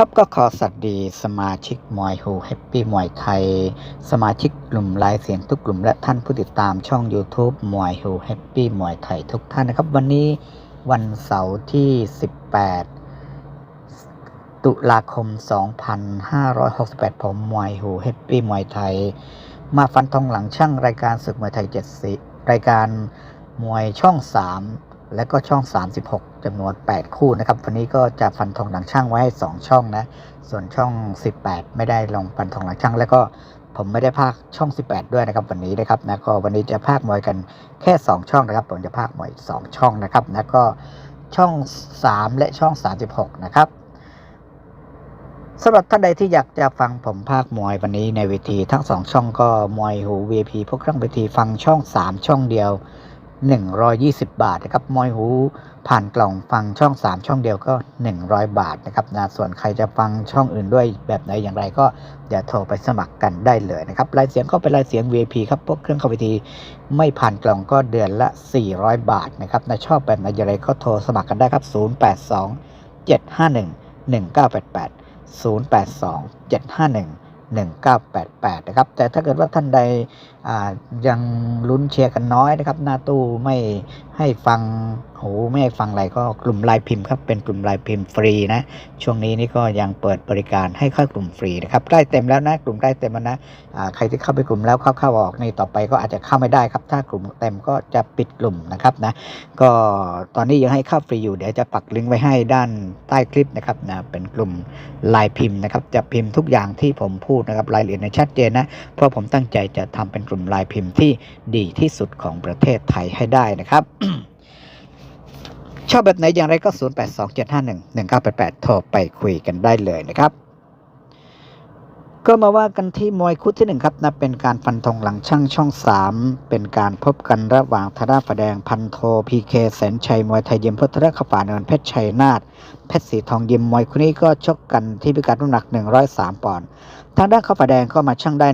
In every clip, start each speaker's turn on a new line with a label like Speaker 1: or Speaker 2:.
Speaker 1: ครับก็ขอสวัสดีสมาชิกมวยฮูแฮปปี้มวยไทย สมาชิกกลุ่มไลฟ์เสียงทุกกลุ่มและท่านผู้ติดตามช่อง YouTube มวยฮูแฮปปี้มวยไทยทุกท่านนะครับ วันนี้วันเสาร์ที่ 18 ตุลาคม 2568 ผมมวยฮูแฮปปี้มวยไทย มาฟันทองหลังช่างรายการศึกมวยไทยเจ็ดสีรายการมวยช่อง 3 และก็ช่อง 36จำนวน 8 คู่นะครับ วันนี้ก็จะฟันทองหลังช่างไว้ให้ 2 ช่องนะ ส่วนช่อง 18 ไม่ได้ลงฟันทองหลังช่าง แล้วก็ผมไม่ได้พากช่อง 18 ด้วยนะครับ วันนี้นะครับนะก็วันนี้จะพากมวยกันแค่ 2 ช่องนะครับ ผมจะพากมวย 2 ช่องนะครับนะก็ช่อง 3 และช่อง 36 นะครับสำหรับท่านใดที่อยากจะฟังผมภาคมวยวันนี้ในเวทีทั้งสองช่องก็มวยหู VIP พวกเครื่องเวทีฟังช่อง 3 ช่องเดียว 120 บาทนะครับมวยหูผ่านกล่องฟังช่อง 3 ช่องเดียวก็ 100 บาทนะครับนะส่วนใครจะฟังช่องอื่นด้วยแบบไหนอย่างไรก็เดี๋ยวโทรไปสมัครกันได้เลยนะครับรายเสียงก็เป็นรายเสียง VIP ครับพวกเครื่องเข้าเวทีไม่ผ่านกล่องก็เดือนละ 400 บาทนะครับนะชอบแบบไหนอย่างไรก็โทรสมัครกันได้ครับ 082 751 1988 082 751 1988 นะครับ แต่ถ้าเกิดว่าท่านใดยังลุ้นเชียร์กันน้อยนะครับ หน้าตู้ไม่ให้ฟังโหไม่ให้ฟังอะไรก็กลุ่มลน์พิมพ์ครับ เป็นกลุ่มลน์พิมพ์ฟรีนะ ช่วงนี้นี่ก็ยังเปิดบริการให้เข้ากลุ่มฟรีนะครับใกล้เต็มแล้วนะ กลุ่มใกล้เต็มแล้วนะใครที่เข้าไปกลุ่มแล้วเข้าเข้าออกนี่ต่อไปก็อาจจะเข้าไม่ได้ครับ ถ้ากลุ่มเต็มก็จะปิดกลุ่มนะครับนะ ก็ตอนนี้ยังให้เข้าฟรีอยู่เดี๋ยวจะปักลิงก์ไว้ให้ด้านใต้คลิปนะครับนะเป็นกลุ่มลน์พิมพ์นะครับจะพิมพ์ทุกอย่างที่ผมพูดนะครับรายละเอียดในชัดเจนนะเพราะผมตั้งใจจะทำเป็นกลุ่มลน์พิมพ์ที่ดีที่สุดของประเทศไทยให้ได้นะครับ ชอบแบบไหนอย่างไรก็ 0827511988 โทรไปคุยกันได้เลยนะครับ ก็มาว่ากันที่มวยคู่ที่หนึ่งครับนะเป็นการฟันธงหลังช่างช่อง3เป็นการพบกันระหว่างธนาฝาแดงพันโทพีเคแสนชัยมวยไทยยิมพุทธระขฝาเนินเพชรชัยนาทเพชรสีทองยิมมวยคู่นี้ก็ชกกันที่พิกัดน้ำหนัก 103 ปอนด์ ทางด้านข้าวฝาแดงก็มาช่างได้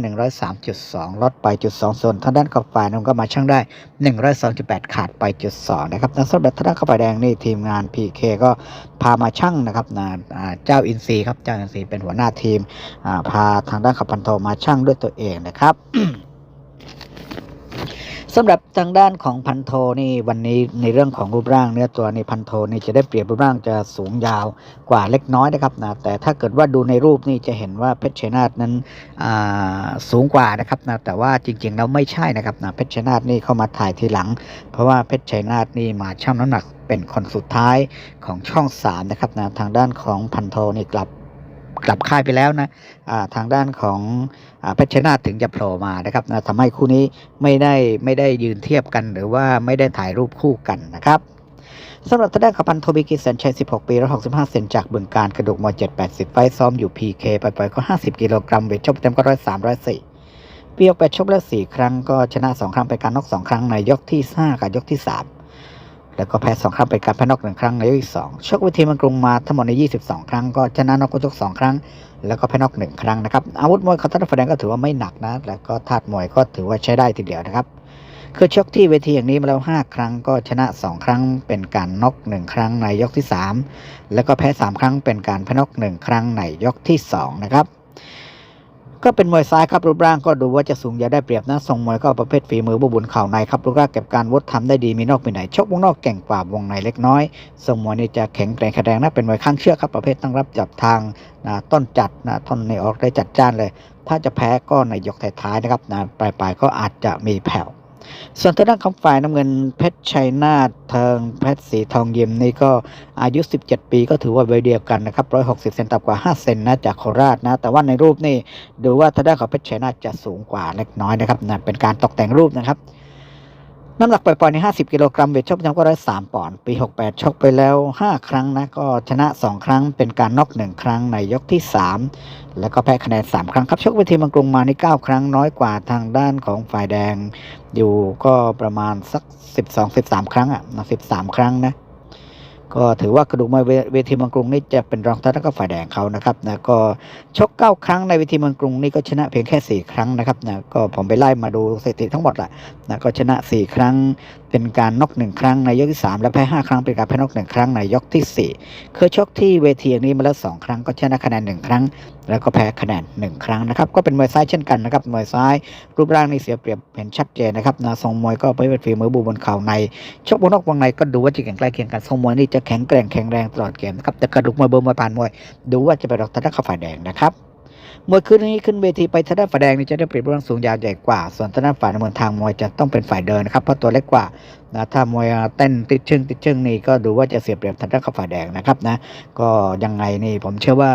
Speaker 1: 103.2 ลดไปจุด2ส่วนทางด้านข้าวฝานุ่นก็มาช่างได้ 102.8 ขาดไปจุด2นะครับนะสำหรับทางด้านข้าวฝาแดงนี่ทีมงาน PK ก็พามาช่างนะครับนะเจ้าอินซีครับเจ้าอินซีเป็นหัวหน้าทีมพาทางด้านข่าวพันโทมาช่างด้วยตัวเองนะครับ สำหรับทางด้านของพันโทนี่วันนี้ในเรื่องของรูปร่างเนื้อตัวในพันโทนี่จะได้เปรียบรูปร่างจะสูงยาวกว่าเล็กน้อยนะครับนะแต่ถ้าเกิดว่าดูในรูปนี่จะเห็นว่าเพชรชัยนาทนั้นสูงกว่านะครับนะแต่ว่าจริงๆแล้วไม่ใช่นะครับนะเพชรชัยนาทนี่เข้ามาถ่ายทีหลัง เพราะว่าเพชรชัยนาทนี่มาชั่งน้ำหนักเป็นคนสุดท้ายของช่องสามนะครับนะทางด้านของพันโทนี่กลับกลับค่ายไปแล้วนะะทางด้านของ เพชรชนาถึงจะโผล่มานะครับนะทำให้คู่นี้ไม่ได้ไม่ได้ยืนเทียบกันหรือว่าไม่ได้ถ่ายรูปคู่กันนะครับสำหรับทางด้านขพันโทบิกิสันชัย 16 ปี 165 เซนจากบึงการกระดูกมวย780 ไฟซ้อมอยู่ PK ไปไปก็ 50 กิโลกรัมเวทชกเต็มก็ร้อยสามร้อยสี่ปีออกไปชกแล้ว4ครั้งก็ชนะ2ครั้งไปการนอก2ครั้งในยกที่5กับยกที่3แล้วก็แพ้สองครั้งเป็นการแพ้นอกหนึ่งครั้งในยกที่สองชกวิธีมันกรุงมาทั้งหมดใน 22 ครั้งก็ชนะนอกก็ชกสองครั้ง แล้วก็แพ้นอกหนึ่งครั้งนะครับ อาวุธมวยเขาตัดแสดงก็ถือว่าไม่หนักนะ แล้วก็ธาตุมวยก็ถือว่าใช้ได้ทีเดียวนะครับคือชกที่เวทีอย่างนี้มาแล้ว 5 ครั้งก็ชนะ 2 ครั้งเป็นการนอก1 ครั้งในยกที่ 3 แล้วก็แพ้ 3 ครั้งเป็นการแพ้นอก1 ครั้งในยกที่ 2 นะครับ ก็เป็นมวยซ้ายครับรูปร่างก็ดูว่าจะสูงอย่าได้เปรียบนะทรงมวยก็ประเภทฝีมือบุบุญเข่าในครับรูปร่างเก็บการวดทำได้ดีมีนอกมีไหนชกวงนอกเก่งกว่าวงในเล็กน้อยทรงมวยนี่จะแข็งแกร่งแข็งแรงนะเป็นมวยข้างเชือกครับประเภทตั้งรับจับทางนะต้นจัดนะท่อนในออกได้จัดจ้านเลย ถ้าจะแพ้ก็ในยกท้ายๆนะครับนะปลายๆก็อาจจะมีแผ่ว ส่วนทางด้านของฝ่ายน้ำเงินเพชรชัยนาทเทิงเพชรสีทองเยี่ยมนี่ก็อายุ 17 ปีก็ถือว่าวัยเดียวกันนะครับ 160 เซนต่ำกว่า 5 เซนนะจากโคราชนะ แต่ว่าในรูปนี่ดูว่าทางด้านของเพชรชัยนาทจะสูงกว่าเล็กน้อยนะครับนะเป็นการตกแต่งรูปนะครับ น้ำหนักปล่อยๆใน 50 กิโลกรัมเวทชกประจำก็ได้3ปอนด์ปี 68 ชกไปแล้ว 5 ครั้งนะ ก็ชนะ 2 ครั้งเป็นการน็อก 1 ครั้งในยกที่ 3 แล้วก็แพ้คะแนน 3 ครั้งครับ ชกเวทีมังกรุงมาใน 9 ครั้งน้อยกว่าทางด้านของฝ่ายแดง อยู่ก็ประมาณสัก 12-13 ครั้งอะนะ13 ครั้งนะ ก็ถือว่ากระดูกมวยเวทีเมืองกรุงนี่จะเป็นรองท่านก็ฝ่ายแดงเขานะครับนะก็ชก 9 ครั้งในเวทีเมืองกรุงนี่ก็ชนะเพียงแค่ 4 ครั้งนะครับนะก็ผมไปไล่มาดูสถิติทั้งหมดแหละนะก็ชนะ 4 ครั้ง เป็นการน็อกหนึ่งครั้งในยกที่ 3 และแพ้ 5 ครั้งเป็นการแพ้น็อกหนึ่งครั้งในยกที่ 4 เคยชกที่เวทีอย่างนี้มาแล้ว2ครั้งก็ชนะคะแนน1ครั้ง แล้วก็แพ้คะแนน1ครั้งนะครับก็เป็นมวยซ้ายเช่นกันนะครับมวยซ้ายรูปร่างนี่เสียเปรียบเห็นชัดเจนนะครับนะทรงมวยก็ไปเป็นฝีมือบูบนเข่าในชกบนนอกวงในก็ดูว่าจะแข็งใกล้เคียงกันทรงมวยนี่จะแข็งแกร่งแข็งแรงตลอดเกมนะครับแต่กระดูกมวยเบอร์มวยปานมวย ดูว่าจะไปรอกทางด้านข้าฝ่ายแดงนะครับ มวยคืนนี้ขึ้นเวทีไปทางด้านฝ่ายแดงนี่จะได้เปรียบรูปร่างสูงยาวใหญ่กว่า ส่วนทางด้านฝ่ายน้ำเงินทางมวยจะต้องเป็นฝ่ายเดินนะครับเพราะตัวเล็กกว่านะถ้ามวยเต้นติดชึ่งติดชึ่งนี่ก็ดูว่าจะเสียเปรียบทางด้านข้าฝ่ายแดงนะครับนะก็ยังไงนี่ผมเชื่อว่า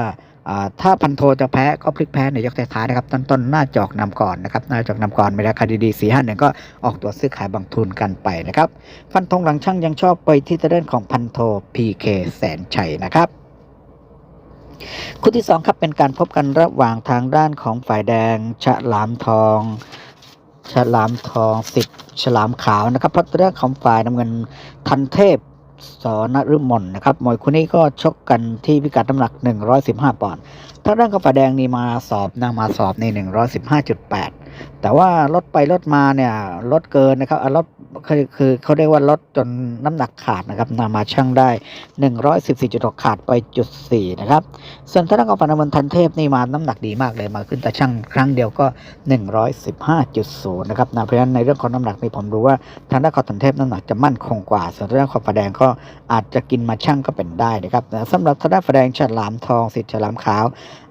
Speaker 1: ถ้าพันโทจะแพ้ก็พลิกแพ้ในยกท้ายนะครับต้นต้นหน้าจอกนำก่อนนะครับหน้าจอกนำก่อนไม่ราคาดีๆสี่ห้าหนึ่งก็ออกตัวซื้อขายบางทุนกันไปนะครับฟันธงหลังช่างยังชอบไปที่ตะเด่นของพันโท PK แสนชัยนะครับ คู่ที่สองครับเป็นการพบกันระหว่างทางด้านของฝ่ายแดง ฉลามทองฉลามทองสิทธิ์ฉลามขาวนะครับเพราะเรื่องของฝ่ายน้ำเงินทันเทพสอนฤมลนะครับมวยคู่นี้ก็ชกกันที่พิกัดน้ำหนัก 115 ปอนด์ทางด้านของฝ่ายแดงนี่มาสอบนางมาสอบใน 115.8 แต่ว่าลดไปลดมาเนี่ยลดเกินนะครับลดคือคือเขาเรียกว่าลดจนน้ำหนักขาดนะครับนำมาชั่งได้ 114.6 ขาดไปจุด4นะครับ ส่วนทางด้านของปานมันทันเทพนี่มาน้ำหนักดีมากเลยมาขึ้นแต่ชั่งครั้งเดียวก็ 115.0 นะครับนะเพราะฉะนั้นในเรื่องของน้ำหนักนี่ผมรู้ว่าทางด้านของทันเทพน้ำหนักจะมั่นคงกว่า ส่วนทางด้านของฝาแดงก็อาจจะกินมาชั่งก็เป็นได้นะครับนะสำหรับทางด้านฝาแดงฉลามทองสิทธิ์ฉลามขาว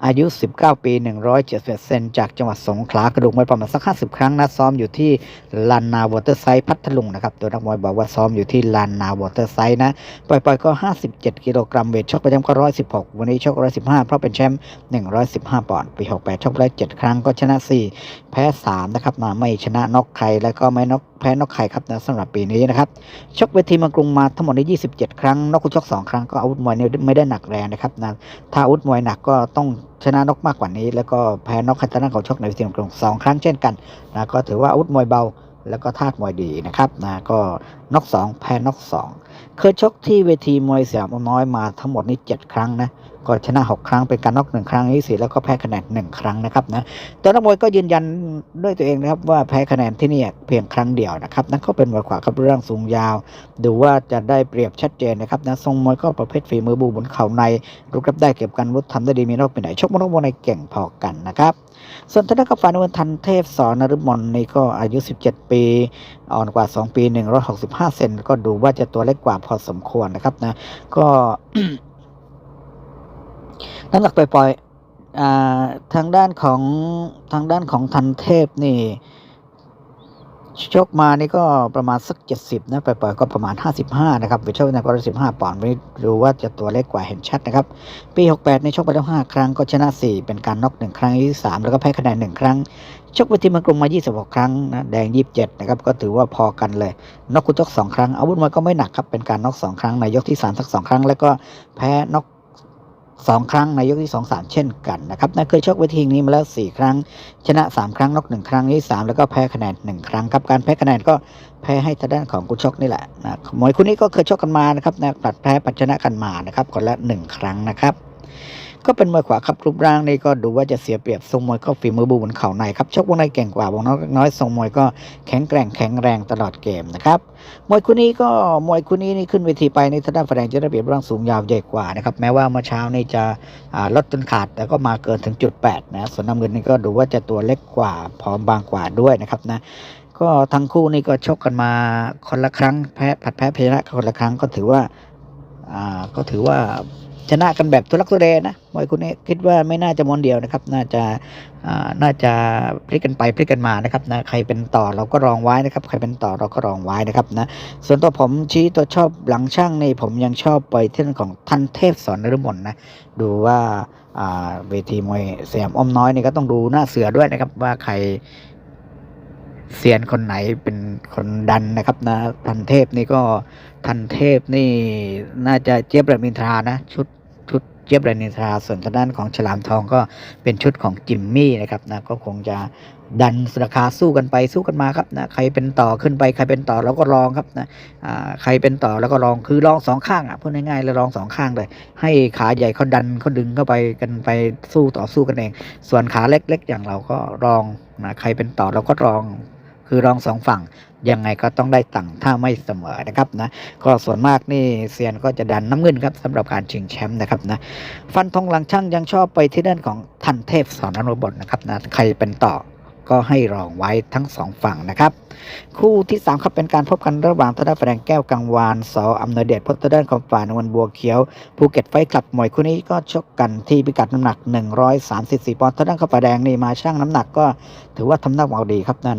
Speaker 1: อายุ 19 ปี 171เซนจากจังหวัดสงขลากระดูกมวยประมาณสักห้าสิบครั้งนะซ้อมอยู่ที่ลานนาวอเตอร์ไซด์พัทลุงนะครับตัวนักมวยบอกว่าซ้อมอยู่ที่ลานนาวอเตอร์ไซด์นะปล่อยๆก็ห้าสิบเจ็ดกิโลกรัมเวทชกประจำก็ร้อยสิบหกวันนี้ชกร้อยสิบห้าเพราะเป็นแชมป์หนึ่งร้อยสิบห้าปอนด์ปีหกแปดชกได้7ครั้งก็ชนะสี่แพ้สามนะครับมาไม่ชนะน็อกใครแล้วก็ไม่น็อก แพ้นอกใครครับนะสำหรับปีนี้นะครับชกเวทีเมังกรุงมาทั้งหมดใน 27 ครั้งนอกคู่ชก 2 ครั้งก็อาวุธมวยเนี่ยไม่ได้หนักแรงนะครับนะถ้าอาวุธมวยหนักก็ต้องชนะนอกมากกว่านี้ แล้วก็แพ้นอกคัตนาเขาชกในเวทีเมังกรุงสองครั้งเช่นกันนะก็ถือว่าอาวุธมวยเบาแล้วก็ธาตุมวยดีนะครับนะก็นอกสองแพ้นอกสอง เคยชกที่เวทีมวยสยามน้อยมาทั้งหมดนี่7ครั้งนะก็ชนะ 6 ครั้งเป็นการน็อกหนึ่งครั้งที่สี่แล้วก็แพ้คะแนนหนึ่งครั้งนะครับนะตัวนักมวยก็ยืนยันด้วยตัวเองนะครับว่าแพ้คะแนนที่นี่เพียงครั้งเดียวนะครับนั่นก็เป็นมวยขวาครับเรื่องสูงยาว ดูว่าจะได้เปรียบชัดเจนนะครับนะทรงมวยก็ประเภทฝีมือบูบนเข่าในรุกรับได้เก็บกันวุฒิทำได้ดีมีนอกเป็นไหนชกมวยนอกมวยในเก่งพอกันนะครับ ส่วนทนานกับฝ่ายนวันทันเทพสอนนฤมลนี่ก็อายุ 17 ปี อ่อนกว่า 2 ปี 165 เซนก็ดูว่าจะตัวเล็กกว่าพอสมควรนะครับนะ ก็น้ำหนักปล่อยๆอ่าทางด้านของทางด้านของทันเทพนี่ ชกมานี่ก็ประมาณสัก 70 นะปล่อยๆก็ประมาณ 55 นะครับวิชวในก็15ปอนด์ไม่รู้ว่าจะตัวเล็กกว่าเห็นชัดนะครับ ปี 68 ในชกไปแล้ว 5 ครั้งก็ชนะ 4 เป็นการน็อก 1 ครั้งที่3แล้วก็แพ้คะแนน 1 ครั้ง ชกไปที่มังกรุงมา 26 ครั้งนะแดง 27 นะครับ ก็ถือว่าพอกันเลยน็อกกุณชก2 ครั้งอาวุธมวยก็ไม่หนักครับเป็นการน็อก2 ครั้งในยกที่ 3 สัก 2 ครั้ง แล้วก็แพ้น็อก 2 ครั้งในยกที่ 2 3 เช่นกันนะครับนะเคยชกเวทีนี้มาแล้ว 4 ครั้ง ชนะ 3 ครั้งนอก1ครั้งที่ 3 แล้วก็แพ้คะแนน 1 ครั้งครับการแพ้คะแนนก็แพ้ให้ทางด้านของคุณชกนี่แหละนะมวยคู่นี้ก็เคยชกกันมานะครับนะผลัดแพ้ปัดชนะกันมานะครับคนละ 1 ครั้งนะครับ ก็เป็นมวยขวาครับรูปร่างนี่ก็ดูว่าจะเสียเปรียบทรงมวยก็ฝีมือบูบนเข่าในครับชกวงในเก่งกว่าวงนอกน้อยทรงมวยก็แข็งแกร่งแข็งแรงตลอดเกมนะครับมวยคู่นี้ก็มวยคู่นี้นี่ขึ้นเวทีไปในทางด้านฝ่ายแดงจะได้เปรียบร่างสูงยาวใหญ่กว่านะครับแม้ว่าเมื่อเช้านี่จะลดจนขาดแต่ก็มาเกินถึงจุด8นะส่วนน้ำเงินนี่ก็ดูว่าจะตัวเล็กกว่าพร้อมบางกว่าด้วยนะครับนะก็ทั้งคู่นี่ก็ชกกันมาคนละครั้งแพ้ผัดแพ้เพชนะคนละครั้งก็ถือว่าก็ถือว่า ชนะกันแบบทุลักทุเลนะมวยคู่นี้คิดว่าไม่น่าจะมวนเดียวนะครับ น่าจะอ่าน่าจะพลิกกันไปพลิกกันมานะครับนะใครเป็นต่อเราก็รองไว้นะครับ ใครเป็นต่อเราก็รองไว้นะครับนะส่วนตัวผมชี้ตัวชอบหลังช่างนี่ผมยังชอบไปเรื่องของทันเทพสอนนฤมลนะดูว่าอ่าเวทีมวยสยามอ้อมน้อยนี่ก็ต้องดูหน้าเสือด้วยนะครับ ว่าใครเซียนคนไหนเป็นคนดันนะครับนะทันเทพนี่ก็ทันเทพนี่น่าจะเจี๊ยบระมินทรานะ ชุด เจี๊ยบระมินทราส่วนทางด้านของฉลามทองก็เป็นชุดของจิมมี่นะครับนะก็คงจะดันราคาสู้กันไปสู้กันมาครับนะใครเป็นต่อขึ้นไปใครเป็นต่อเราก็ลองครับนะอ่าใครเป็นต่อแล้วก็ลองคือลองสองข้างอะพูดง่ายๆเลยลองสองข้างเลย ให้ขาใหญ่เขาดันเขาดึงเข้าไปกันไปสู้ต่อสู้กันเอง ส่วนขาเล็กๆอย่างเราก็ลองนะใครเป็นต่อเราก็ลอง คือรองสองฝั่งยังไงก็ต้องได้ตังค์ถ้าไม่เสมอนะครับนะก็ส่วนมากนี่เซียนก็จะดันน้ำเงินครับสำหรับการชิงแชมป์นะครับนะฟันธงหลังช่างยังชอบไปที่ด้านของทันเทพสอนอนุบลนะครับนะใครเป็นต่อก็ให้รองไว้ทั้งสองฝั่งนะครับ คู่ที่3ครับเป็นการพบกันระหว่างทางด้านแฟนแก้วกังวานสออำนวยเดชพบทางด้านของฝ่ายนวลบัวเขียวภูเก็ตไฟคลับมวยคู่นี้ก็ชกกันที่พิกัดน้ำหนัก 134ปอนด์ทางด้านข้าฝ่ายแดงนี่มาชั่งน้ำหนักก็ถือว่าทำหน้าเอาดีครับนะ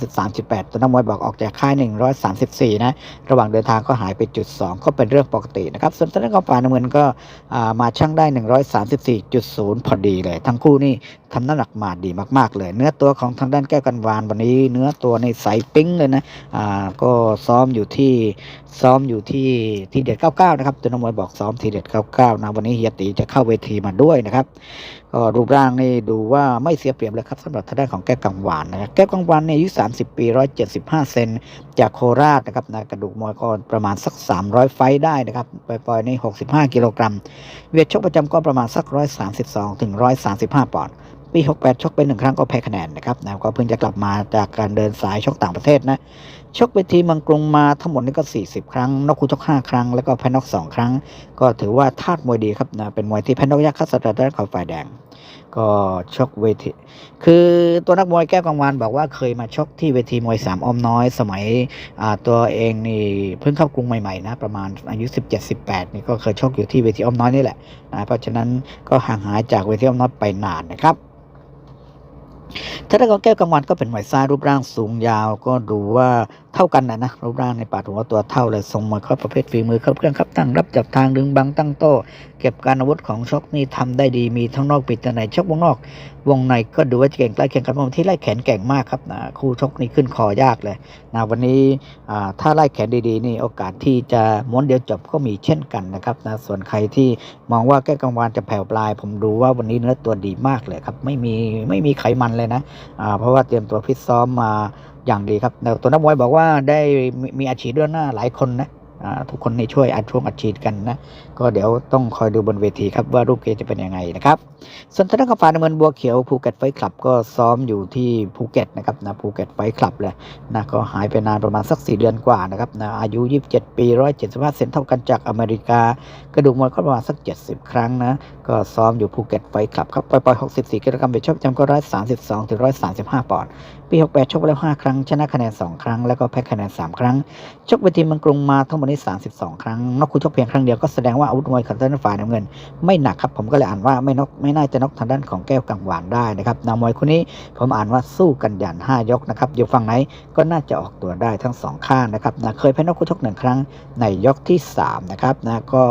Speaker 1: 133.8ตัวนักมวยบอกออกจากค่าย 134 นะ ระหว่างเดินทางก็หายไปจุด 2 ก็เป็นเรื่องปกตินะครับส่วนทางด้านของฝ่ายน้ำเงินก็มาชั่งได้ 134.0 พอดีเลย ทั้งคู่นี่ทำน้ำหนักมาดีมาก ๆ เลย เนื้อตัวของทางด้านแก้วกันวานวันนี้ เนื้อตัวในใสปิ้งเลยนะอ่าก็ซ้อมอยู่ที่ซ้อมอยู่ที่ทีเด็ด99นะครับตัวนักมวยบอกซ้อมทีเด็ด99นะวันนี้เฮียตีจะเข้าเวทีมาด้วยนะครับก็รูปร่างนี่ดูว่าไม่เสียเปรียบเลยครับสำหรับทางด้านของแก้วกังวานนะครับแก้วกังวานเนี่ยอายุ 30 ปี 175 เซนจากโคราชนะครับนะกระดูกมวยก็ประมาณสัก 300 ไฟได้นะครับปล่อยๆนี่65 กิโลกรัม เวทชกประจำก็ประมาณสัก 132ถึง135 ปอนด์ ปี 68 ชกไปหนึ่งครั้งก็แพ้คะแนนนะครับนะก็เพิ่งจะกลับมาจากการเดินสายชกต่างประเทศนะชกเวทีมืองกรุงมาทั้งหมดนี่ก็ 40 ครั้ง นอกคู่ชก 5 ครั้ง แล้วก็แพ้นอก 2 ครั้ง ก็ถือว่าทาดมวยดีครับนะเป็นมวยที่แพ้นอกยากคัดสตาร์ด้านเขาฝ่ายแดง ก็ชกเวที คือตัวนักมวยแก้วกังวานบอกว่าเคยมาชกที่เวทีมวยสามอ้อมน้อย สมัยตัวเองนี่เพิ่งเข้ากรุงใหม่ๆนะประมาณอายุ 17-18 นี่ก็เคยชกอยู่ที่เวทีอ้อมน้อยนี่แหละนะเพราะฉะนั้นก็ห่างหายจากเวทีอ้อมน้อยไปนานนะครับ ถ้าได้องแก้วกังวันก็เป็นหมวยซ้ายรูปร่างสูงยาว ก็ดูว่าเท่ากันนะนะรูปร่างในป่าดหัวตัวเท่าเลยทรงมวยเขาประเภทฝีมือเขาเครื่องครับตั้งรับจับทางดึงบังตั้งโต้เก็บการอาวุธของชกนี่ทำได้ดีมีทั้งนอกปิดแต่ในชกวงนอก วงในก็ดูว่าจะเก่งใกล้เคียงกันเพราะที่ไล่แขนเก่งมากครับนะคู่ชกนี่ขึ้นคอยากเลยนะวันนี้อ่าถ้าไล่แขนดีๆนี่โอกาสที่จะม้วนเดียวจบก็มีเช่นกันนะครับนะส่วนใครที่มองว่าแก้กังวานจะแผ่วปลาย ผมดูว่าวันนี้เนื้อตัวดีมากเลยครับไม่มีไม่มีไขมันเลยนะอ่าเพราะว่าเตรียมตัวฟิตซ้อมมา อย่างดีครับแต่ตัวนักมวยบอกว่าได้มีอาชีพด้วยหน้าหลายคนนะทุกคนนี่ช่วยอัดช่วงอัดฉีดกันนะ ก็เดี๋ยวต้องคอยดูบนเวทีครับว่ารูปเกมจะเป็นยังไงนะครับ ส่วนทางด้านฝ่ายน้ำเงินบัวเขียวภูเก็ตไฟคลับก็ซ้อมอยู่ที่ภูเก็ตนะครับนะภูเก็ตไฟคลับเลยนะก็หายไปนานประมาณสัก 4 เดือนกว่านะครับนะอายุ 27 ปี 175 เซนเท่ากันจากอเมริกา กระดูกมวยก็ประมาณสัก 70 ครั้งนะ ก็ซ้อมอยู่ภูเก็ตไฟคลับครับปล่อยๆ64กิโลกรัมเวทชกประจำก็132ถึง135ปอนด์ ปี 68 ชกไปแล้ว 5 ครั้ง ชนะคะแนน 2 ครั้ง แล้วก็แพ้คะแนน 3 ครั้ง ชกเวทีเมืองกรุงมาทั้งหมดนี้ 32 ครั้ง นอกคู่ชกเพียงครั้งเดียวก็แสดงว่าอาวุธมวยของทางด้านฝ่ายน้ำเงิน ไม่หนักครับ ผมก็เลยอ่านว่าไม่นกไม่น่าจะนกทางด้านของแก้วกังวานได้นะครับนามวยคู่นี้ผมอ่านว่าสู้กันยัน5 ยกนะครับ อยู่ฝั่งไหนก็น่าจะออกตัวได้ทั้งสองข้างนะครับนะเคยแพ้นกคู่ชกหนึ่งครั้งในยกที่3นะครับนะก็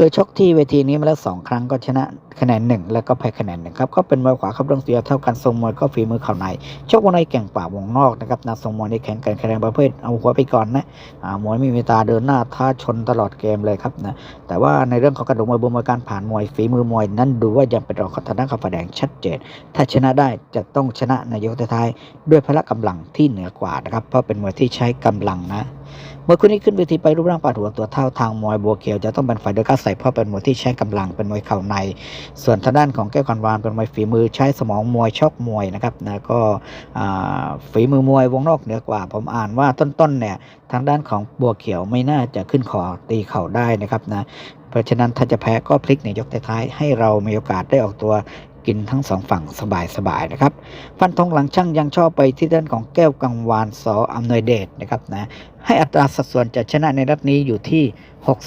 Speaker 1: เคยชกที่เวทีนี้มาแล้วสองครั้งก็ชนะคะแนนหนึ่งแล้วก็แพ้คะแนนหนึ่งครับก็เป็นมวยขวาครับเรื่องเสียเท่ากันทรงมวยก็ฝีมือเข่าในชกวงในแก่งป่าวงนอกนะครับนะทรงมวยในแข่งกันคะแนนประเภทเอาหัวไปก่อนนะอ่ามวยไม่มีตาเดินหน้าท้าชนตลอดเกมเลยครับนะแต่ว่าในเรื่องของกระดูกมวยบนมวยการผ่านมวยฝีมือมวยนั้นดูว่ายังเป็นรองของทางด้านขับแดงชัดเจน ถ้าชนะได้จะต้องชนะในยกท้ายด้วยพละกำลังที่เหนือกว่านะครับเพราะเป็นมวยที่ใช้กำลังนะ มวยคู่นี้ขึ้นเวทีไปรูปร่างปาดหัวตัวเท่าทางมวยบัวเขียวจะต้องเป็นฝ่ายเดินก้าใส่เพราะเป็นมวยที่ใช้กำลังเป็นมวยเข่าใน ส่วนทางด้านของแก้วกันวานเป็นมวยฝีมือใช้สมองมวยชอกมวยนะครับนะก็ฝีมือมวยวงนอกเหนือกว่า ผมอ่านว่าต้นๆเนี่ยทางด้านของบัวเขียวไม่น่าจะขึ้นคอตีเข่าได้นะครับนะเพราะฉะนั้นถ้าจะแพ้ก็พลิกในยกท้ายให้เรามีโอกาสได้ออกตัว กินทั้งสองฝั่งสบายๆนะครับ ฟันธงหลังช่างยังชอบไปที่ด้านของแก้วกังวานสออำนวยเดชนะครับนะให้อัตราสัดส่วนจะชนะในรัดนี้อยู่ที่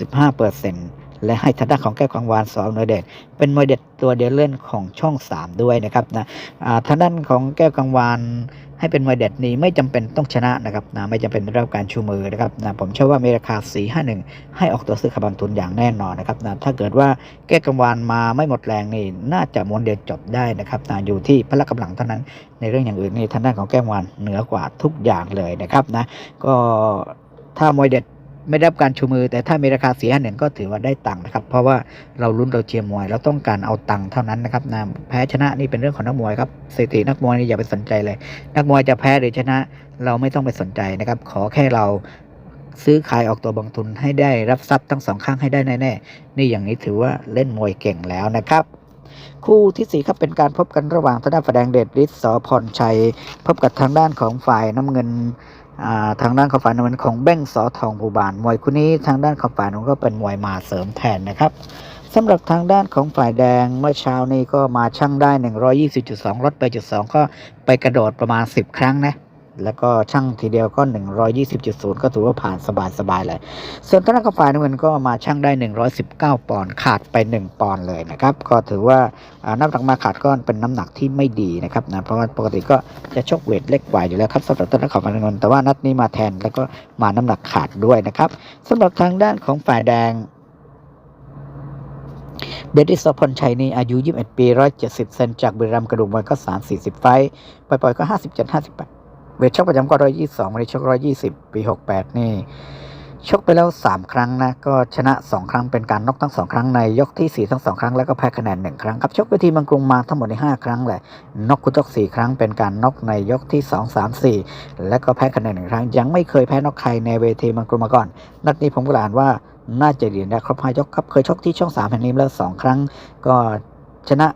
Speaker 1: 65% และให้ทางด้านของแก้วกังวานสออำนวยเดชเป็นมวยเด็ดตัวเดียวเล่นของช่อง 3 ด้วยนะครับนะอ่าทางด้านของแก้วกังวานให้เป็นมวยเด็ดนี้ไม่จำเป็นต้องชนะนะครับนะไม่จำเป็นต้องได้รับการชูมือนะครับนะผมเชื่อว่ามีราคา 451 ให้ออกตัวซื้อขบันทุนอย่างแน่นอนนะครับนะถ้าเกิดว่าแก้วกังวานมาไม่หมดแรงนี่น่าจะม้วนเดียวจบได้นะครับนะอยู่ที่พละกำลังเท่านั้น ในเรื่องอย่างอื่นนี่ทางด้านของแก้วกังวานเหนือกว่าทุกอย่างเลยนะครับนะก็ถ้ามวยเด็ด ไม่ได้รับการชูมือ แต่ถ้ามีราคาเสียหนึ่งก็ถือว่าได้ตังค์นะครับ เพราะว่าเราลุ้นเราเชียร์มวย เราต้องการเอาตังค์เท่านั้นนะครับนะแพ้ชนะนี่เป็นเรื่องของนักมวยครับสถิตินักมวยนี่อย่าไปสนใจเลย นักมวยจะแพ้หรือชนะเราไม่ต้องไปสนใจนะครับ ขอแค่เราซื้อขายออกตัวบังทุนให้ได้รับทรัพย์ทั้งสองข้างให้ได้แน่ๆนี่อย่างนี้ถือว่าเล่นมวยเก่งแล้วนะครับคู่ที่สี่ครับเป็นการพบกันระหว่างทางด้านฝ่ายแดงเดชฤทธิ์สอพรชัย พบกับทางด้านของฝ่ายน้ำเงิน ทางด้านของฝ่าวฝันมันของเบ้งสอทองภูบาลมวยคู่นี้ทางด้านของฝ่ายนู้นก็เป็นมวยมาเสริมแทนนะครับสำหรับทางด้านของฝ่ายแดงเมื่อเช้านี้ก็มาชั่งได้ 120.2ลดไปจุด2ก็ไปกระโดดประมาณ 10 ครั้งนะ แล้วก็ช่างทีเดียวก็ 120.0 ก็ถือว่าผ่านสบายๆเลย ส่วนทาด้านของฝ่ายน้ำเงินก็มาช่างได้ 119 ปอนด์ขาดไป 1 ปอนด์เลยนะครับ ก็ถือว่าน้ำหนักมาขาดก็เป็นน้ำหนักที่ไม่ดีนะครับนะเพราะว่าปกติก็จะชกเวทเล็กกว่าอยู่แล้วครับสำหรับทาด้านของฝ่ายน้ำเงินแต่ว่านัดนี้มาแทนแล้วก็มาน้ำหนักขาดด้วยนะครับสำหรับทางด้านของฝ่ายแดงเดดิสพลชัยนี่อายุ 21 ปี 170 เซนจากบุรีรัมย์กระดูกมวยก็ 3 40 ไฟต์ปล่อยๆก็ 57 58 เวทชกประจำก็122วันนี้ชก120ปี68นี่ชกไปแล้ว3ครั้งนะ ก็ชนะ2ครั้งเป็นการน็อกทั้ง2ครั้งในยกที่4ทั้ง2ครั้งแล้วก็แพ้คะแนน1ครั้งครับชกไปทีมังกรุงมาทั้งหมดใน5ครั้งเลยน็อกคุชก4ครั้งเป็นการน็อกในยกที่2 3 4แล้วก็แพ้คะแนน1ครั้ง ยังไม่เคยแพ้น็อกใครในเวทีมังกรุงมาก่อน นัดนี้ผมก็อ่านว่าน่าจะเรียนได้ครบห้ายกครับเคยชกที่ช่องสามแห่งนี้แล้วสองครั้ง ก็ชนะ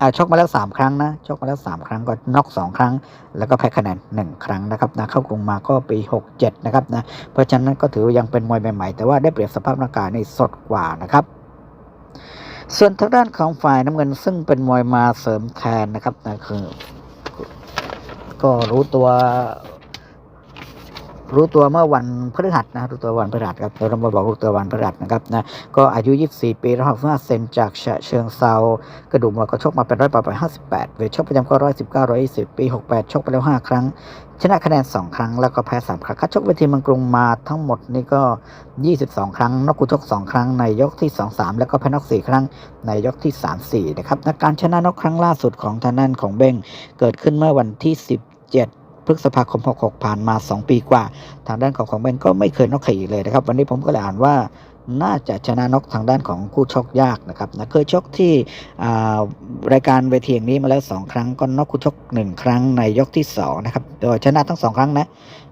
Speaker 1: อ่าชกมาแล้วสามครั้งนะชกมาแล้วสามครั้งก็น็อกสองครั้ง แล้วก็แพ้คะแนนหนึ่งครั้งนะครับนะเข้ากรุงมาก็ปีหกเจ็ดนะครับนะเพราะฉะนั้นก็ถือยังเป็นมวยใหม่ๆ แต่ว่าได้เปรียบสภาพร่างกายในสดกว่านะครับส่วนทางด้านของฝ่ายน้ำเงินซึ่งเป็นมวยมาเสริมแทนนะครับนะคือ ก็รู้ตัว รู้ตัวเมื่อวันพฤหัสนะรู้ตัววันพฤหัสครับเรามาบอกรู้ตัววันพฤหัสนะครับนะก็อายุ 24 ปี165เซนจากฉะเชิงเซากระดูกมวยก็ชกมาเป็นร้อยปอนด์ไป58เวทชกประจำก็119 120ปี68ชกไปแล้ว5ครั้ง ชนะคะแนน2ครั้งแล้วก็แพ้3ครั้งคัดชกเวทีมังกรุงมาทั้งหมดนี่ก็22ครั้งนอกกุชก2ครั้งในยกที่2 3แล้วก็แพ้นอก4ครั้งในยกที่3 4นะครับนะการชนะนอกครั้งล่าสุดของทางด้านของเบ้งเกิดขึ้นเมื่อวันที่17 พฤษภาคม 66 ผ่านมา 2 ปีกว่า ทางด้านของของเบนก็ไม่เคยนอกใครเลยนะครับ วันนี้ผมก็เลยอ่านว่าน่าจะชนะนอกทางด้านของคู่ชกยากนะครับนะเคยชกที่รายการเวทีอย่างนี้มาแล้ว 2 ครั้งก็นอกคู่ชก 1 ครั้งในยกที่2นะครับโดยชนะทั้ง 2 ครั้งนะ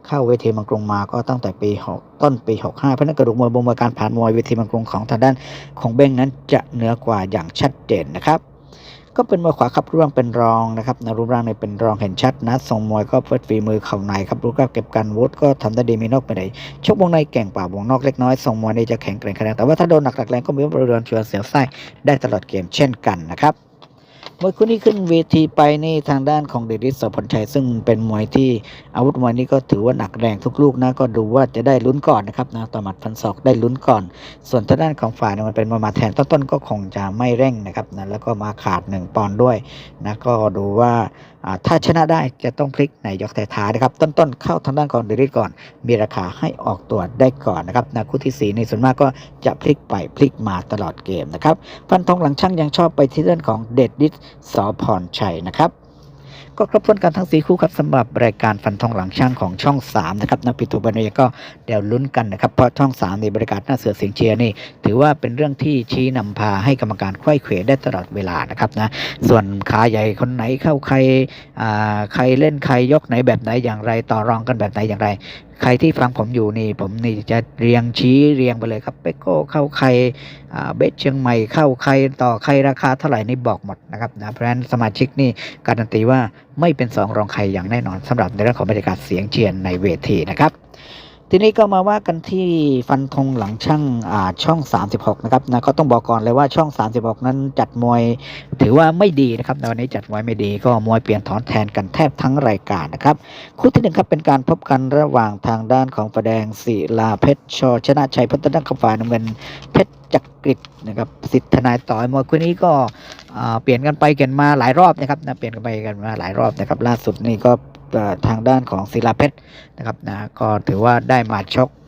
Speaker 1: เข้าเวทีมังกรุงมาก็ตั้งแต่ปี 6 ต้นปี 65 เพราะนั้นกระดูกมวยบงมวยการผ่านมวยเวทีมังกรุงของทางด้านของเบ้งนั้นจะเหนือกว่าอย่างชัดเจนนะครับ ก็เป็นมวยขวาครับรูปร่างเป็นรองนะครับนะรูปร่างในเป็นรองเห็นชัดนะทรงมวยก็เฟิร์สฝีมือเข่าในครับรูปร่างเก็บกันวุฒก็ทำได้ดีมีนอกไปไหนชกวงในแก่งกว่าวงนอกเล็กน้อยทรงมวยนี่จะแข็งแกร่งขนาดแต่ว่าถ้าโดนหนักๆแรงก็มีบริเรือนชวเสียวไส้ได้ตลอดเกมเช่นกันนะครับ มวยคู่นี้ขึ้นเวทีไปนี่ทางด้านของเดริสสพลชัยซึ่งเป็นมวยที่อาวุธมวยนี้ก็ถือว่าหนักแรงทุกลูกนะก็ดูว่าจะได้ลุ้นก่อนนะครับนะต่อหมัดฟันศอกได้ลุ้นก่อน ส่วนทางด้านของฝ่ายเนี่ยมันเป็นมวยมาแทนต้นๆก็คงจะไม่เร่งนะครับนะแล้วก็มาขาดหนึ่งปอนด์ด้วยนะก็ดูว่า ถ้าชนะได้จะต้องพลิกในยกท้ายนะครับ ต้นๆเข้าทางด้านของเดริสก่อน มีราคาให้ออกตัวได้ก่อนนะครับนะคู่ที่สี่ในส่วนมากก็จะพลิกไปพลิกมาตลอดเกมนะครับฟันธงหลังช่างยังชอบไปที่เรื่องของเดดดิสสอพรชัยนะครับ ก็ครบถ้วนกันทั้ง 4 คู่ครับสำหรับรายการฟันทองหลังช่างของช่อง 3 นะครับนักปิดถูกบันยก็เดี๋ยวลุ้นกันนะครับ เพราะช่อง 3 ในบริการหน้าเสือเสียงเชียร์นี่ ถือว่าเป็นเรื่องที่ชี้นำพาให้กรรมการไข้เขวได้ตลอดเวลานะครับนะส่วนขาใหญ่คนไหนเข้าใครอ่าใครเล่นใครยกไหนแบบไหนอย่างไรต่อรองกันแบบไหนอย่างไร ใครที่ฟังผมอยู่นี่ผมนี่จะเรียงชี้เรียงไปเลยครับเปโก้เข้าใครเบสเชียงใหม่เข้าใครต่อใครราคาเท่าไหร่นี่บอกหมดนะครับนะเพราะฉะนั้นสมาชิกนี่การันตีว่าไม่เป็นสองรองใครอย่างแน่นอนสำหรับในเรื่องของบรรยากาศเสียงเชียร์ในเวทีนะครับ ทีนี้ก็มาว่ากันที่ฟันธงหลังช่างอ่าช่อง 36 นะครับนะก็ต้องบอกก่อนเลยว่าช่อง 36 นั้นจัดมวยถือว่าไม่ดีนะครับในวันนี้จัดมวยไม่ดีก็มวยเปลี่ยนถอนแทนกันแทบทั้งรายการนะครับคู่ที่หนึ่งครับเป็นการพบกันระหว่างทางด้านของฝ่ายแดงศิลาเพชรชอชนะชัยพัฒนาคำฝ่ายน้ำเงินเพชรจักริดนะครับสิทธนายต่อยมวยคู่นี้ก็เปลี่ยนกันไปกันมาหลายรอบนะครับนะเปลี่ยนกันไปกันมาหลายรอบนะครับล่าสุดนี่ก็ ทางด้านของศิลาเพชรนะครับนะก็ถือว่าได้มาชกอ่า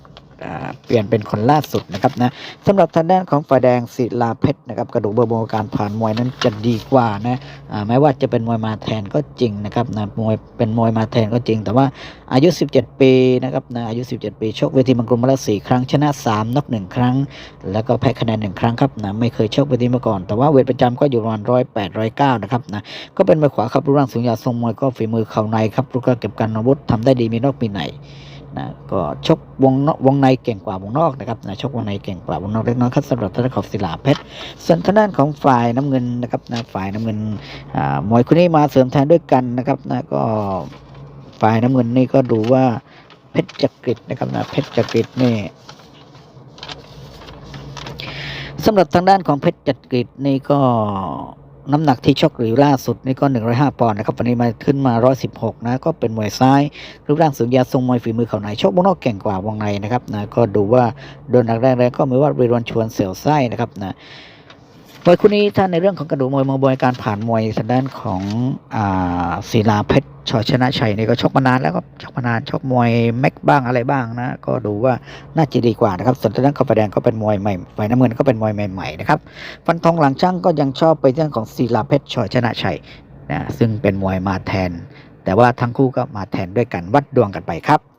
Speaker 1: เปลี่ยนเป็นคนล่าสุดนะครับนะสำหรับทางด้านของฝ่ายแดงศิลาเพชรนะครับกระดูกเบอร์โบการผ่านมวยนั้นจะดีกว่านะอ่าแม้ว่าจะเป็นมวยมาแทนก็จริงนะครับนะมวยเป็นมวยมาแทนก็จริง แต่ว่าอายุ 17 ปีนะครับนะอายุ 17 ปีชกเวทีมังกรมาแล้ว4ครั้งชนะ 3นอก1ครั้ง แล้วก็แพ้คะแนน1ครั้งครับนะไม่เคยชกเวทีมาก่อน แต่ว่าเวทประจำก็อยู่ประมาณร้อยแปดร้อยเก้านะครับนะก็เป็นมวยขวาครับรูปร่างสูงยาวทรงมวยก็ฝีมือเข่าในครับรูปร่างเก็บการอาวุธทำได้ดีมีนอกมีใน นะก็ชกวงวงในเก่งกว่าวงนอกนะครับนะชกวงในเก่งกว่าวงนอกเล็กน้อยครับสำหรับทางด้านของศิลาเพชรส่วนทางด้านของฝ่ายน้ำเงินนะครับนะฝ่ายน้ำเงินอ่ามวยคู่นี้มาเสริมแทนด้วยกันนะครับนะก็ฝ่ายน้ำเงินนี่ก็ดูว่าเพชรจักริดนะครับนะเพชรจักริดนี่สำหรับทางด้านของเพชรจักริดนี่ก็ น้ำหนักที่ชกหรือล่าสุดนี่ก็ 105 ปอนด์นะครับวันนี้มาขึ้นมา 116 นะก็เป็นมวยซ้ายรูปร่างสูงยาวทรงมวยฝีมือเข่าในชกวงนอกเก่งกว่าวงในนะครับนะก็ดูว่าโดนหนักแรงแรงก็มือว่าบริวันชวนเสี่ยวไส้นะครับนะ มวยคู่นี้ถ้าในเรื่องของกระดูกมวยมวยการผ่านมวยทางด้านของอ่าศิลาเพชรชอชนะชัยนี่ก็ชกมานานแล้วก็ชกมานานชกมวยแม็กบ้างอะไรบ้างนะ ก็ดูว่าน่าจะดีกว่านะครับส่วนทางด้านข้าวแดงก็เป็นมวยใหม่ฝ่ายน้ำเงินก็เป็นมวยใหม่ๆนะครับฟันทองหลังช่างก็ยังชอบไปเรื่องของศิลาเพชรชอชนะชัยนะซึ่งเป็นมวยมาแทน แต่ว่าทั้งคู่ก็มาแทนด้วยกันวัดดวงกันไปครับ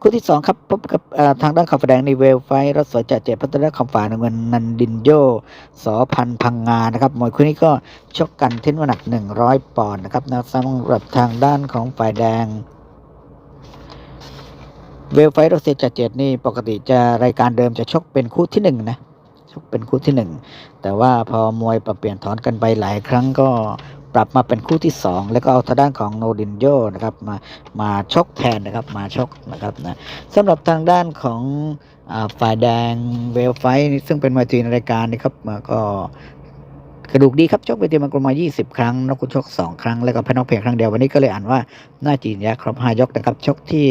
Speaker 1: คู่ที่สองครับพบกับทางด้านข่าวแดงในเวลไฟรถสวยจัดเจ็ดพัฒนาคำฝาน้ำเงินนันดินโยสอพันธ์พังงานะครับมวยคู่นี้ก็ชกกันที่น้ำหนัก 100 ปอนด์นะครับนะสำหรับทางด้านของฝ่ายแดงเวลไฟรถเสียจัดเจ็ดนี่ปกติจะรายการเดิมจะชกเป็นคู่ที่หนึ่งนะชกเป็นคู่ที่หนึ่งแต่ว่าพอมวยปรับเปลี่ยนถอนกันไปหลายครั้งก็ ปรับมาเป็นคู่ที่สองแล้วก็เอาทางด้านของโนดินโยนะครับมามาชกแทนนะครับมาชกนะครับนะสำหรับทางด้านของฝ่ายแดงเวลไฟซึ่งเป็นมวยตีนรายการนี่ครับมาก็กระดูกดีครับชกเตรีมากรมา 20 ครั้งนกกุชก 2 ครั้ง แล้วก็แพ้นกเพียงครั้งเดียววันนี้ก็เลยอ่านว่าน่าจีนยาครบ5ยกนะครับ ชกที่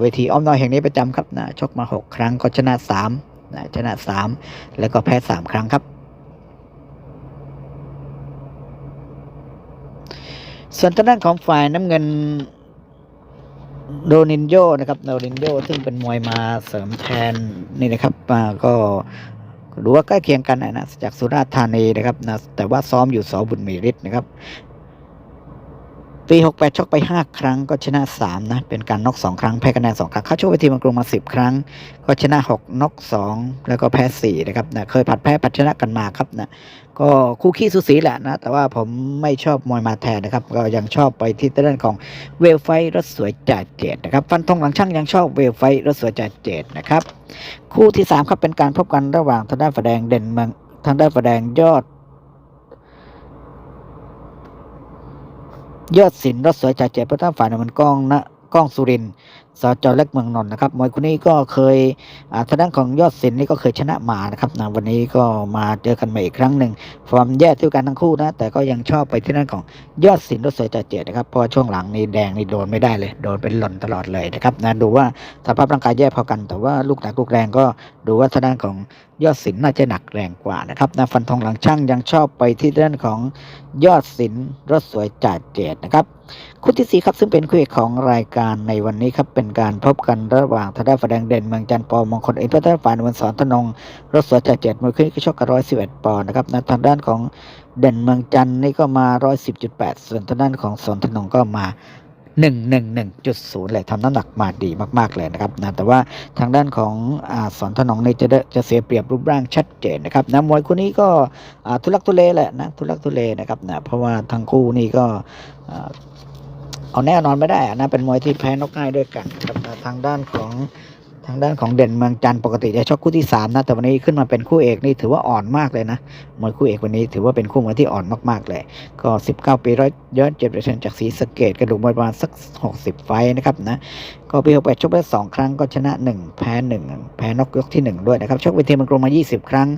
Speaker 1: เวทีอ้อมน้อยแห่งนี้ประจำครับนะชกมา 6 ครั้งก็ชนะ3นะชนะ 3 แล้วก็แพ้ 3 ครั้งครับ ส่วนทางด้านของฝ่ายน้ำเงินโดนินโยนะครับโดนินโยซึ่งเป็นมวยมาเสริมแทนนี่นะครับมาก็ดูว่าใกล้เคียงกันนะนะจากสุราษฎร์ธานีนะครับนะแต่ว่าซ้อมอยู่สอบุญมีฤทธิ์นะครับ ปี 68ชกไป 5 ครั้งก็ชนะ 3 นะ เป็นการน็อก2ครั้งแพ้คะแนน2ครั้ง เข้าชกเวทีมังกรมา 10 ครั้ง ก็ชนะ 6น็อก2 แล้วก็แพ้4นะครับนะเคยผัดแพ้ผัดชนะกันมาครับนะก็คู่ขี้สูสีแหละนะ แต่ว่าผมไม่ชอบมวยมาแทนนะครับ ก็ยังชอบไปที่ด้านของเวลไฟรถสวยจ่าเจดนะครับฟันธงหลังช่างยังชอบเวลไฟรถสวยจ่าเจดนะครับคู่ที่3ครับเป็นการพบกันระหว่างทางด้านฝ่ายแดงเด่นเมืองทางด้านฝ่ายแดงยอด ยอดศิลป์รถสวยจ่าเจ็บพระท่าฝ่ายน้ำมันกล้องนะกล้องสุรินสจเล็กเมืองนนท์นะครับมวยคู่นี้ก็เคยอ่าทางด้านของยอดศิลป์นี่ก็เคยชนะมานะครับนะวันนี้ก็มาเจอกันใหม่อีกครั้งหนึ่งฟอร์มแย่เท่ากันทั้งคู่นะแต่ก็ยังชอบไปที่ด้านของยอดศิลป์รถสวยจ่าเจ็บนะครับเพราะช่วงหลังนี่แดงนี่โดนไม่ได้เลยโดนเป็นหล่นตลอดเลยนะครับนะดูว่าสภาพร่างกายแย่พอกัน แต่ว่าลูกหนักลูกแรงก็ดูว่าทางด้านของ ยอดศิลป์น่าจะหนักแรงกว่านะครับนะฟันธงหลังช่างยังชอบไปที่ด้านของยอดศิลรถสวยจ่าเจดนะครับคู่ที่สี่ครับซึ่งเป็นคู่เอกของรายการในวันนี้ครับเป็นการพบกันระหว่างทางด้านฝ่ายแดงเด่นเมืองจันทร์ปอมงคลเอ็นพระท่านฝ่ายนวลสอนธนงรถสวยจ่าเจดมวยคู่นี้ก็ชกกันร้อยสิบเอ็ดปอนด์นะครับนะทางด้านของเด่นเมืองจันทร์นี่ก็มาร้อยสิบจุดแปดส่วนทางด้านของสอนธนงก็มา หนึ่งหนึ่งหนึ่งจุดศูนย์เลยทำน้ำหนักมาดีมาก ๆ เลยนะครับนะแต่ว่าทางด้านของอสอนถนองในจะได้จะเสียเปรียบรูปร่างชัดเจนนะครับนะมวยคู่นี้ก็ทุลักทุเลแหละนะทุลักทุเลนะครับนะเพราะว่าทั้งคู่นี่ก็เอาแน่นอนไม่ได้นะเป็นมวยที่แพ้นกง่ายด้วยกันนะครับนะทางด้านของ ทางด้านของเด่นเมืองจันทร์ปกติจะชกคู่ที่สามนะแต่วันนี้ขึ้นมาเป็นคู่เอกนี่ถือว่าอ่อนมากเลยนะมวยคู่เอกวันนี้ถือว่าเป็นคู่มวยที่อ่อนมากๆเลย ก็ 19 ปีร้อยย้อนเจ็ดเปอร์เซ็นต์จากสีสเกตกระดูกมวยประมาณสัก 60 ไฟนะครับนะก็ปี68ชกไปสองครั้งก็ชนะ 1 แพ้ 1 แพ้นกยกที่ 1 ด้วยนะครับชกเวทีมันกรงมา 20 ครั้ง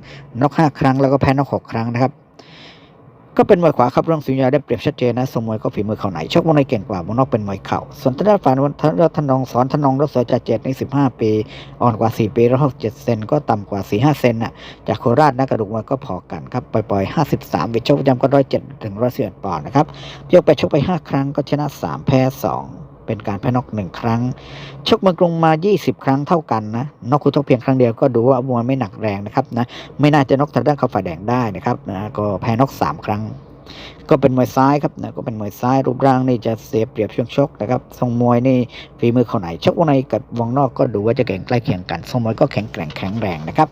Speaker 1: นก5ครั้งแล้วก็แพ้นก6ครั้งนะครับ ก็เป็นมวยขวาครับเรื่องสุญญาได้เปรียบชัดเจนนะทรงมวยก็ฝีมือเข่าไหนชกมวยในเก่งกว่ามวยนอกเป็นมวยเข่าส่วนทางด้านฝ่ายวันทางด้านธนองสอนท่านองรถสวยจ่าเจ็ดใน15ปี อ่อนกว่า4ปีร้อยหกเซนก็ต่ำกว่า4 5เซนน่ะจากโคราชนะกระดูกมวยก็พอกันครับปล่อยๆ53วิชกประจำก็ร้อยเจ็ดถึงร้อยสิบเอ็ดปอนด์นะครับยกไปชกไป5ครั้งก็ชนะ3แพ้2 เป็นการแพ้นอกหนึ่งครั้ง ชกเมืองกรุงมา 20 ครั้งเท่ากันนะนอกคู่ทกเพียงครั้งเดียวก็ดูว่ามวยไม่หนักแรงนะครับนะไม่น่าจะนอกทางด้านเขาฝ่ายแดงได้นะครับนะก็แพ้นอก3 ครั้ง ก็เป็นมวยซ้ายครับนะก็เป็นมวยซ้ายรูปร่างนี่จะเสียเปรียบช่วงชกนะครับทรงมวยนี่ฝีมือเขาไหนชกวงในกับวงนอกก็ดูว่าจะเก่งใกล้เคียงกันทรงมวยก็แข็งแกร่งแข็งแรงนะครับ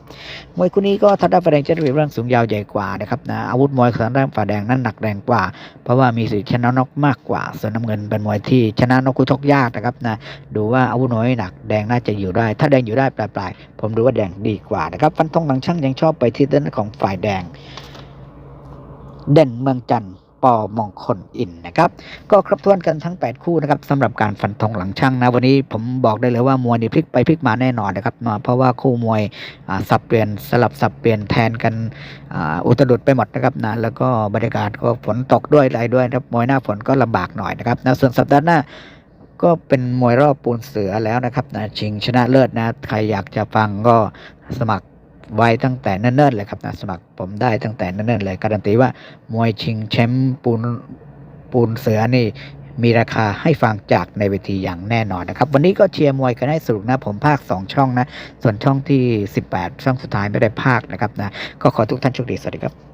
Speaker 1: มวยคู่นี้ก็ทางด้านฝ่ายแดงจะได้รูปร่างสูงยาวใหญ่กว่านะครับนะอาวุธมวยของทางด้านฝ่ายแดงนั้นหนักแรงกว่า เพราะว่ามีสิทธิชนะนอกมากกว่า ส่วนน้ำเงินเป็นมวยที่ชนะนอกคู่ชกยากนะครับนะดูว่าอาวุธมวยหนักแดงน่าจะอยู่ได้ ถ้าแดงอยู่ได้ปลายๆผมดูว่าแดงดีกว่านะครับฟันธงหลังช่างยังชอบไปที่ด้านของฝ่ายแดง เด่นเมืองจันทร์ปอมงคลอินนะครับ ก็ครบถ้วนกันทั้ง 8 คู่นะครับสำหรับการฟันธงหลังช่างนะ วันนี้ผมบอกได้เลยว่ามวยนี่พลิกไปพลิกมาแน่นอนนะครับเพราะว่าคู่มวยสับเปลี่ยนสลับสับเปลี่ยนแทนกันออุตรุดไปหมดนะครับนะแล้วก็บรรยากาศก็ฝนตกด้วยอะไรด้วยนะครับมวยหน้าฝนก็ลำบากหน่อยนะครับนะส่วนสัปดาห์หน้าก็เป็นมวยรอบปูนเสือแล้วนะครับนะชิงชนะเลิศนะใครอยากจะฟังก็สมัคร ไว้ตั้งแต่เนิ่นๆเลยครับนะสมัครผมได้ตั้งแต่เนิ่นๆเลยการันตีว่ามวยชิงแชมป์ปูนปูนเสือนี่มีราคาให้ฟังจากในเวทีอย่างแน่นอนนะครับ วันนี้ก็เชียร์มวยกันให้สนุกนะ ผมภาค 2 ช่องนะ ส่วนช่องที่ 18 ช่องสุดท้ายไม่ได้ภาคนะครับนะ ก็ขอทุกท่านโชคดี สวัสดีครับ